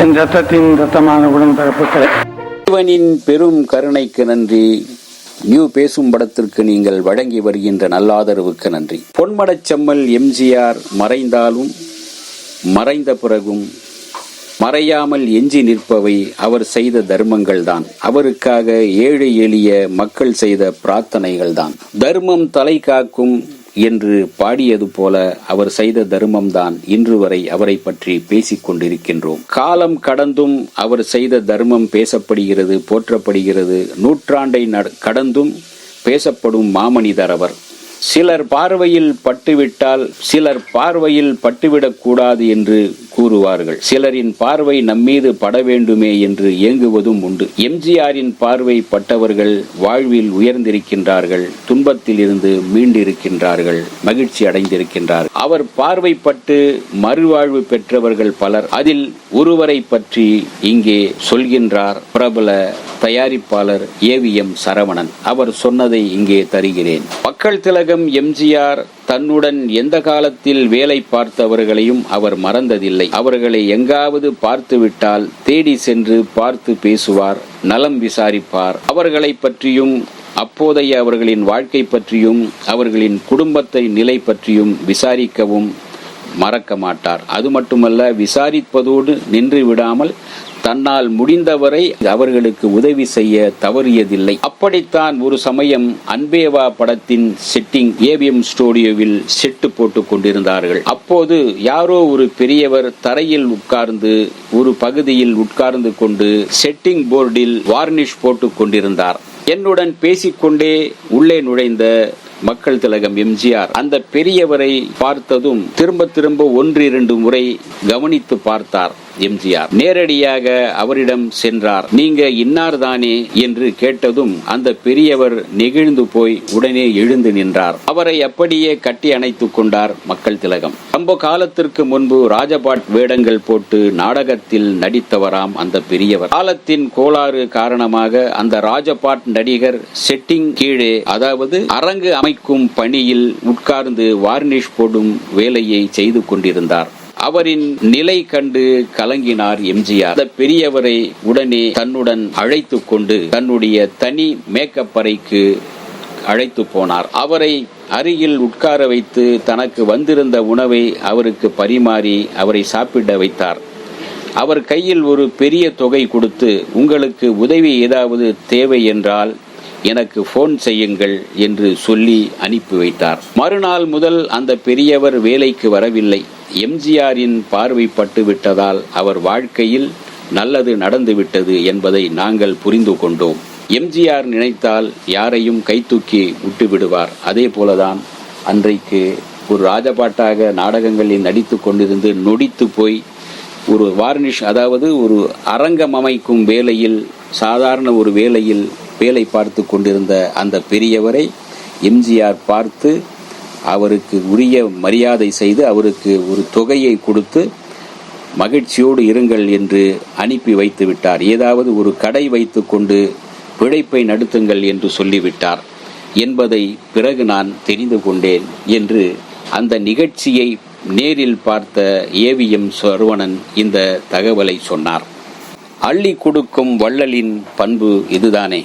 என் ரத்தத்தின் ரத்தமான உடன்பிறப்புகளே இறைவனின் பெரும் கருணைக்கு நன்றி. நியூ பேசும் படத்திற்கு நீங்கள் வழங்கி வருகின்ற நல்லாதரவுக்கு நன்றி. பொன்மடச்செம்மல் எம்ஜிஆர் மறைந்தாலும் மறைந்த பிறகும் மறையாமல் எஞ்சி நிற்பவை அவர் செய்த தர்மங்கள் தான் அவருக்காக ஏழை எளிய மக்கள் செய்த பிரார்த்தனைகள் தான் தர்மம் தலை காக்கும் என்று பாடியது போல அவர் செய்த தர்மம்தான் இன்று வரை அவரை பற்றி பேசிக் கொண்டிருக்கின்றோம். காலம் கடந்தும் அவர் செய்த தர்மம் பேசப்படுகிறது போற்றப்படுகிறது. நூற்றாண்டை நட- கடந்தும் பேசப்படும் மாமனிதர் அவர். சிலர் பார்வையில் பட்டுவிட்டால் சிலர் பார்வையில் பட்டுவிடக்கூடாது என்று கூறுவார்கள். சிலரின் பார்வை நம்மீது பட வேண்டுமே என்று ஏங்குவதும் உண்டு. எம்ஜிஆரின் பார்வை பட்டவர்கள் வாழ்வில் உயர்ந்திருக்கின்றார்கள் துன்பத்தில் இருந்து மீண்டிருக்கின்றார்கள் மகிழ்ச்சி அடைந்திருக்கின்றார்கள். அவர் பார்வைப்பட்டு மறுவாழ்வு பெற்றவர்கள் பலர். அதில் ஒருவரை பற்றி இங்கே சொல்கின்றார் பிரபல தயாரிப்பாளர் ஏவிஎம் சரவணன். அவர் சொன்னதை இங்கே தருகிறேன். மக்கள் திலகம் எம்ஜிஆர் தன்னுடன் எந்த காலத்தில் வேலை பார்த்தவர்களையும் அவர் மறந்ததில்லை. அவர்களை எங்காவது பார்த்துவிட்டால் தேடி சென்று பார்த்து பேசுவார் நலம் விசாரிப்பார். அவர்களை பற்றியும் அப்போதைய அவர்களின் வாழ்க்கை பற்றியும் அவர்களின் குடும்பத்தை நிலை பற்றியும் விசாரிக்கவும் மறக்க மாட்டார். அது மட்டுமல்ல விசாரிப்பதோடு நின்று விடாமல் தன்னால் முடிந்தவரை அவர்களுக்கு உதவி செய்ய தவறியதில்லை. அப்படித்தான் ஒரு சமயம் அன்பேவா படத்தின் செட்டிங் ஏவிஎம் ஸ்டுடியோவில் செட்டு போட்டு கொண்டிருந்தார்கள். அப்போது யாரோ ஒரு பெரியவர் தரையில் உட்கார்ந்து ஒரு பகுதியில் உட்கார்ந்து கொண்டு செட்டிங் போர்டில் வார்னிஷ் போட்டு கொண்டிருந்தார். என்னுடன் பேசிக்கொண்டே உள்ளே நுழைந்த மக்கள் திலகம் எம்ஜிஆர். அந்த பெரியவரை பார்த்ததும் திரும்ப திரும்ப ஒன்று இரண்டு முறை கவனித்து பார்த்தார். எம்ஜிஆர். நேரடியாக அவரிடம் சென்றார். நீங்க இன்னார் தானே? என்று கேட்டதும் அந்த பெரியவர் நெகிழ்ந்து போய் உடனே எழுந்து நின்றார். அவரை அப்படியே கட்டி அணைத்துக் கொண்டார் மக்கள் திலகம். ரொம்ப காலத்திற்கு முன்பு ராஜபாட் வேடங்கள் போட்டு நாடகத்தில் நடித்தவராம் அந்த பெரியவர். காலத்தின் கோளாறு காரணமாக அந்த ராஜபாட் நடிகர் செட்டிங் கீழே அதாவது அரங்கு அமைக்கும் பணியில் உட்கார்ந்து வார்னிஷ் போடும் வேலையை செய்து கொண்டிருந்தார். அவரின் நிலை கண்டு கலங்கினார் எம்ஜிஆர். அந்த பெரியவரை உடனே தன்னுடன் அழைத்து கொண்டு தன்னுடைய தனி மேக்கப் அறைக்கு அழைத்து போனார். அவரை அருகில் உட்கார வைத்து தனக்கு வந்திருந்த உணவை அவருக்கு பரிமாறி அவரை சாப்பிட வைத்தார். அவர் கையில் ஒரு பெரிய தொகை கொடுத்து உங்களுக்கு உதவி ஏதாவது தேவை என்றால் எனக்கு ஃபோன் செய்யுங்கள் என்று சொல்லி அனுப்பி வைத்தார். மறுநாள் முதல் அந்த பெரியவர் வேலைக்கு வரவில்லை. எம்ஜிஆரின் பார்வைப்பட்டு விட்டதால் அவர் வாழ்க்கையில் நல்லது நடந்துவிட்டது என்பதை நாங்கள் புரிந்து கொண்டோம். எம்ஜிஆர் நினைத்தால் யாரையும் கைத்தூக்கி விட்டுவிடுவார் அதே போலதான் அன்றைக்கு ஒரு ராஜபாட்டாக நாடகங்களில் நடித்து கொண்டிருந்து நொடித்து போய் ஒரு வார்னிஷ் அதாவது ஒரு அரங்கம் அமைக்கும் வேலையில் சாதாரண ஒரு வேலையில் வேலை பார்த்து கொண்டிருந்த அந்த பெரியவரை எம்ஜிஆர் பார்த்து அவருக்கு உரிய மரியாதை செய்து அவருக்கு ஒரு தொகையை கொடுத்து மகிழ்ச்சியோடு இருங்கள் என்று அனுப்பி வைத்து விட்டார். ஏதாவது ஒரு கடை வைத்துக்கொண்டு பிழைப்பை நடத்துங்கள் என்று சொல்லிவிட்டார். என்பதை பிறகு நான் தெரிந்து கொண்டேன் என்று அந்த நிகழ்ச்சியை நேரில் பார்த்த ஏவிஎம் சரவணன் இந்த தகவலை சொன்னார். அள்ளி கொடுக்கும் வள்ளலின் பண்பு இதுதானே.